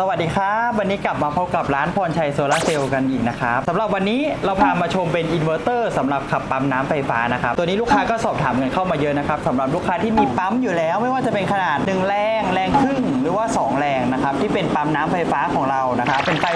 สวัสดีครับ วันนี้กลับมาพบกับร้านพรชัยโซลาร์เซลล์กันอีกนะครับสำหรับวันนี้เราพามาชมเป็นอินเวอร์เตอร์สำหรับขับปั๊มน้ำไฟฟ้านะครับตัวนี้ลูกค้าก็สอบถามกันเข้ามาเยอะนะครับสำหรับลูกค้าที่มีปั๊มอยู่แล้ว ไม่ว่าจะเป็นขนาด1แรงแรงครึ่งหรือว่า 2 แรงนะครับที่เป็นปั๊มน้ำไฟฟ้าของเรานะครับเป็นไฟ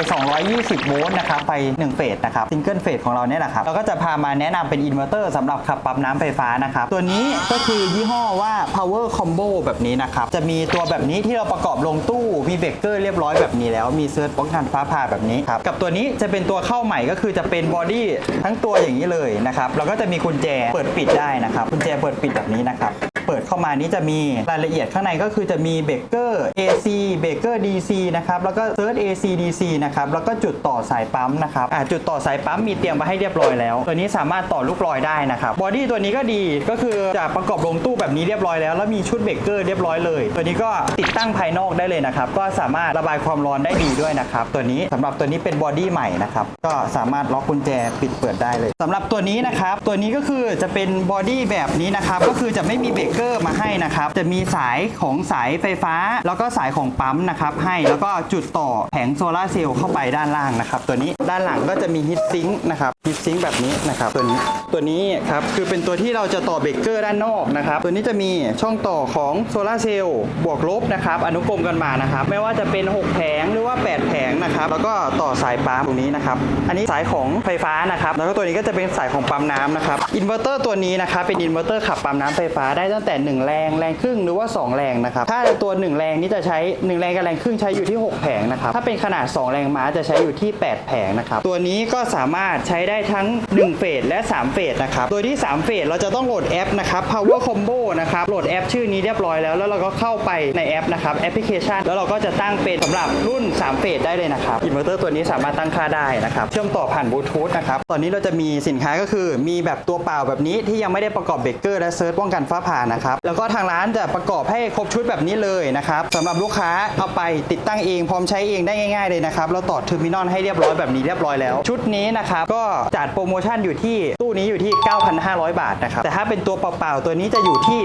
220 โวลต์นะครับไฟ1เฟสนะครับซิงเกิลเฟสของเราเนี่ยแหละครับเราก็จะพามาแนะนำเป็นอินเวอร์เตอร์สำหรับขับปั๊มน้ำไฟฟ้านะครับตัวนี้ก็คือยี่ห้อว่า power combo แบบนี้นะครับจะมีตัวแบบนี้ที่เราประกอบลงตู้มีเบรกเกอร์เรียบร้อยอยแบบนี้แล้วมีเซิร์ชป้องกันฟ้าผ่าแบบนี้ครับกับตัวนี้จะเป็นตัวเข้าใหม่ก็คือจะเป็นบอดี้ทั้งตัวอย่างนี้เลยนะครับแล้วก็จะมีกุญแจเปิดปิดได้นะครับกุญแจเปิดปิดแบบนี้นะครับ เปิดเข้ามานี้จะมีรายละเอียดข้างในก็คือจะมีเบรกเกอร์ AC เบรกเกอร์ DC นะครับแล้วก็เซิร์ช AC DC นะครับแล้วก็จุดต่อสายปั๊มนะครับอ่าจุดต่อสายปั๊มมีเตรียมมาให้เรียบร้อยแล้ว ตัวนี้สามารถต่อลูกลอยได้นะครับบอดี้ตัวนี้ก็ดีก็คือจะประกอบลงตู้แบบนี้เรียบร้อยแล้ว แล้วมีชุดเบรกเกอร์เรียบร้อยเลย ตัวนี้ก็ติดตั้งภายนอกได้เลยนะครับก็สามารถระบายความร้อนได้ดีด้วยนะครับตัวนี้สำหรับตัวนี้เป็นบอดี้ใหม่นะครับก็สามารถล็อกกุญแจปิดเปิดได้เลยสำหรับตัวนี้นะครับตัวนี้ก็คือจะเป็นบอดี้แบบนี้นะครับก็คือจะไม่มีเบรกเกอร์มาให้นะครับ จะมีสายของสายไฟฟ้า แล้วก็สายของปั๊มนะครับให้แล้วก็จุดต่อแผงโซลาเซลล์เข้าไปด้านล่างนะครับ ตัวนี้ด้านหลังก็จะมีฮิตซิงค์นะครับ ฮิตซิงค์แบบนี้นะครับตัวนี้ตัวนี้ครับคือเป็นตัวที่เราจะต่อเบรกเกอร์ด้านนอกนะครับตัวนี้จะมีช่องต่อของโซลาเซลล์บวกลบนะครับอนุกรมกันมานะครับไม่ว่าจะเป็น 6 แผงหรือว่า 8 แผงนะครับแล้วก็ต่อสายปั๊มตรงนี้นะครับอันนี้สายของไฟฟ้านะครับแล้วก็ตัวนี้ก็จะเป็นสายของปั๊มน้ำนะครับอินเวอร์เตอร์ตัวนี้นะครับเป็นอินเวอร์เตอร์ขับปั๊มน้ำไฟฟ้าได้ตั้งแต่ 1 แรงแรงครึ่งหรือว่า 2 แรงนะครับถ้าตัว 1 แรงนี่จะใช้ 1 แรงกับแรงครึ่งใช้อยู่ที่ 6 แผงนะครับถ้าเป็นขนาด 2 แรงม้าจะใช้อยู่ที่ 8 แผงนะครับตัวนี้ก็สามารถใช้ได้ทั้ง 1 เฟสและ 3 เฟสนะครับ โดยที่ 3 เฟสเราจะต้องโหลดแอปนะครับ Power Combo นะครับ โหลดแอปชื่อนี้เรียบร้อยแล้ว แล้วเราก็เข้าไปในแอปนะครับแอปพลิเคชัน แล้วเราก็จะตั้งเป็นสำหรับรุ่น 3 เฟสได้เลยนะครับ อินเวอร์เตอร์ตัวนี้สามารถตั้งค่าได้นะครับ เชื่อมต่อผ่านบลูทูธนะครับ ตอนนี้เราจะมีสินค้าก็คือมีแบบตัวเปล่าแบบนี้ที่ยังไม่ได้ประกอบเบรกเกอร์และเซิร์ชป้องกันฟ้าผ่านะครับ แล้วก็ทางร้านจะประกอบให้ครบชุดแบบนี้เลยนะครับสำหรับลูกค้าเอาไปติดตั้งเองพร้อมใช้เองได้ง่าย ๆเลยนะครับเราต่อเทอร์มินอลให้เรียบร้อยแบบนี้เรียบร้อยแล้ว ชุดนี้นะครับก็จัดโปรโมชั่นอยู่ที่ตู้นี้อยู่ที่ 9,500 บาทนะครับ แต่ถ้าเป็นตัวเปล่าๆ ตัวนี้จะอยู่ที่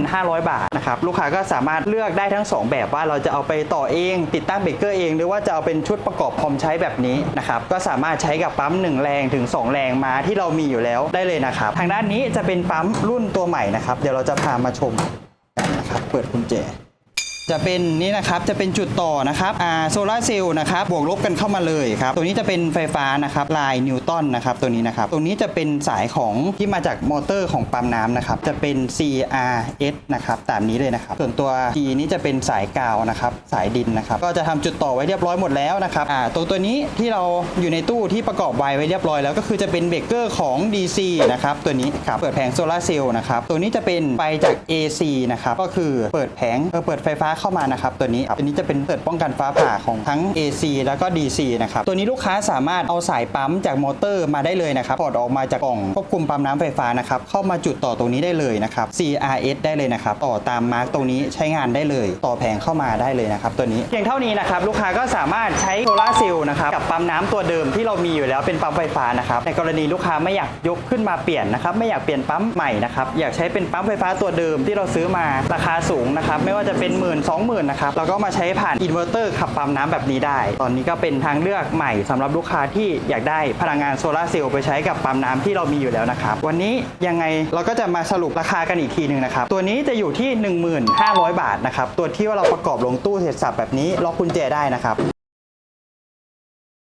8,500 บาทนะครับ ลูกค้าก็สามารถเลือกได้ทั้งสองแบบว่าเราจะเอาไปต่อเอง ติดตั้งเบรกเกอร์เอง หรือว่าจะเอาเป็นชุดประกอบพร้อมใช้แบบนี้นะครับ ก็สามารถใช้กับปั๊ม 1 แรงถึง 2 แรงมาที่เรามีอยู่แล้วได้เลยนะครับ ทางด้านนี้จะเป็นปั๊มรุ่นตัวใหม่นะครับ เดี๋ยวเราจะพามาชมกันนะครับ เปิดกุญแจ จะเป็นนี่นะครับจะเป็นจุดต่อนะครับอ่าโซลาร์เซลล์นะครับบวกลบกันเข้ามาเลยครับตัวนี้จะเป็นไฟฟ้านะครับลายนิวตันนะครับตัวนี้นะครับตรงนี้จะเป็นสายของที่มาจากมอเตอร์ของปั๊มน้ำนะครับจะเป็น CRS นะครับตามนี้เลยนะครับส่วนตัว G นี้จะเป็นสายกาวนะครับสายดินนะครับก็จะทำจุดต่อไว้เรียบร้อยหมดแล้วนะครับอ่าตัวตัวนี้ที่เราอยู่ในตู้ที่ประกอบไว้ไว้เรียบร้อยแล้วก็คือจะเป็นเบรกเกอร์ของ DC นะครับตัวนี้ครับเปิดแผงโซลาร์เซลล์นะครับตัวนี้จะเป็นไฟจาก AC นะครับก็คือเปิดแผงเออเปิดไฟฟ้าเข้ามานะครับตัวนี้ตัวนี้จะเป็นเปิดป้องกันฟ้าผ่าของทั้ง AC แล้วก็ DC นะครับตัวนี้ลูกค้าสามารถเอาสายปั๊มจากมอเตอร์มาได้เลยนะครับถอดออกมาจากกล่องควบคุมปั๊มน้ำไฟฟ้านะครับเข้ามาจุดต่อตรงนี้ได้เลยนะครับ CRS ได้เลยนะครับต่อตามมาร์กตรงนี้ใช้งานได้เลย ต่อแผงเข้ามาได้เลยนะครับตัวนี้เพียงเท่านี้นะครับลูกค้าก็สามารถใช้โซลาร์เซลล์นะครับกับปั๊มน้ำตัวเดิมที่เรามีอยู่แล้วเป็นปั๊มไฟฟ้านะครับในกรณีลูกค้าไม่อยากยกขึ้นมาเปลี่ยนนะครับไม่อยากเปลี่ยนปั๊มใหม่นะครับอยากใช้เป็นปั๊มไฟฟ้าตัวเดิมที่เราซื้อมาราคาสูงนะครับไม่ว่าจะเป็นหมื่นสองหมื่นะครับเราก็มาใช้ผ่านอินเวอร์เตอร์ขับปั๊มน้ำแบบนี้ได้ ตอนนี้ก็เป็นทางเลือกใหม่สำหรับลูกค้าที่อยากได้พลังงานโซลาเซลล์ไปใช้กับปั๊มน้ำที่เรามีอยู่แล้วนะครับ วันนี้ยังไงเราก็จะมาสรุปราคากันอีกทีหนึ่งนะครับ ตัวนี้จะอยู่ที่ 1500 บาทนะครับ ตัวที่ว่าเราประกอบลงตู้เสร็จสับแบบนี้ล็อกกุญแจได้นะครับ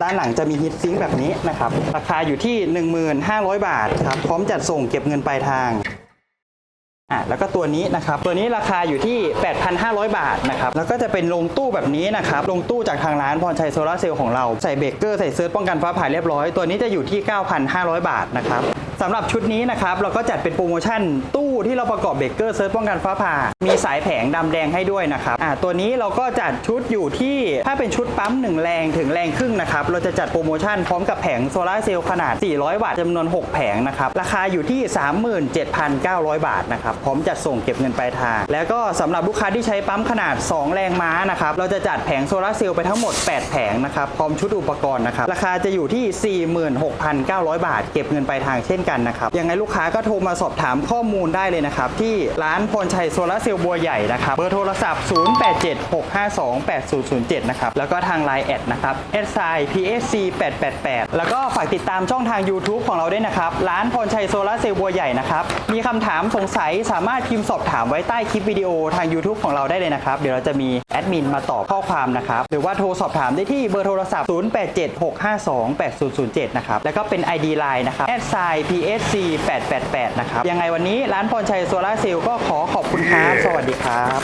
ด้านหลังจะมีฮิตซิงค์แบบนี้นะครับ ราคาอยู่ที่ 1500 บาทครับ พร้อมจัดส่งเก็บเงินปลายทาง อะแล้วก็ตัวนี้นะครับ ตัวนี้ราคาอยู่ที่ 8,500 บาทนะครับ แล้วก็จะเป็นลงตู้แบบนี้นะครับ ลงตู้จากทางร้านพรชัยโซลาร์เซลล์ของเรา ใส่เบรกเกอร์ ใส่เซิร์ฟป้องกันฟ้าผ่าเรียบร้อย ตัวนี้จะอยู่ที่ 9,500 บาทนะครับสำหรับชุดนี้นะครับเราก็จัดเป็นโปรโมชั่นตู้ที่เราประกอบเบรกเกอร์เซิร์ชป้องกันฟ้าผ่า มีสายแผงดำแดงให้ด้วยนะครับอ่าตัวนี้เราก็จัดชุดอยู่ที่ถ้าเป็นชุดปั๊ม 1 แรงถึงแรงครึ่งนะครับเราจะจัดโปรโมชั่นพร้อมกับแผงโซลาร์เซลล์ขนาด 400 วัตต์จำนวน 6 แผงนะครับราคาอยู่ที่ 37,900 บาทนะครับพร้อมจัดส่งเก็บเงินปลายทาง แล้วก็สำหรับลูกค้าที่ใช้ปั๊มขนาด 2 แรงม้านะครับเราจะจัดแผงโซลาร์เซลล์ไปทั้งหมด 8 แผงนะครับพร้อมชุดอุปกรณ์นะครับราคาจะอยู่ที่ 46,900 บาท เก็บเงินปลายทางเช่นกันนะครับยังไงลูกค้าก็โทรมาสอบถามข้อมูลได้เลยนะครับ ที่ร้านพรชัยโซลาร์เซลล์บัวใหญ่นะครับเบอร์โทรศัพท์ 0876528007 นะครับ แล้วก็ทาง Line แอดนะครับ s i psc 888แล้วก็ฝากติดตามช่องทาง YouTube ของเราด้วยนะครับ ร้านพรชัยโซลาร์เซลล์บัวใหญ่นะครับ มีคำถามสงสัยสามารถพิมพ์สอบถามไว้ใต้คลิปวิดีโอทาง YouTube ของเราได้เลยนะครับ เดี๋ยวเราจะมีแอดมินมาตอบข้อความนะครับ หรือว่าโทรสอบถามได้ที่เบอร์โทรศัพท์ 0876528007 นะครับ แล้วก็เป็น ID Line นะครับ s i psc 888 นะครับ ยังไงวันนี้ร้านพรชัยโซลาร์เซลล์ก็ขอขอบคุณครับ สวัสดีครับ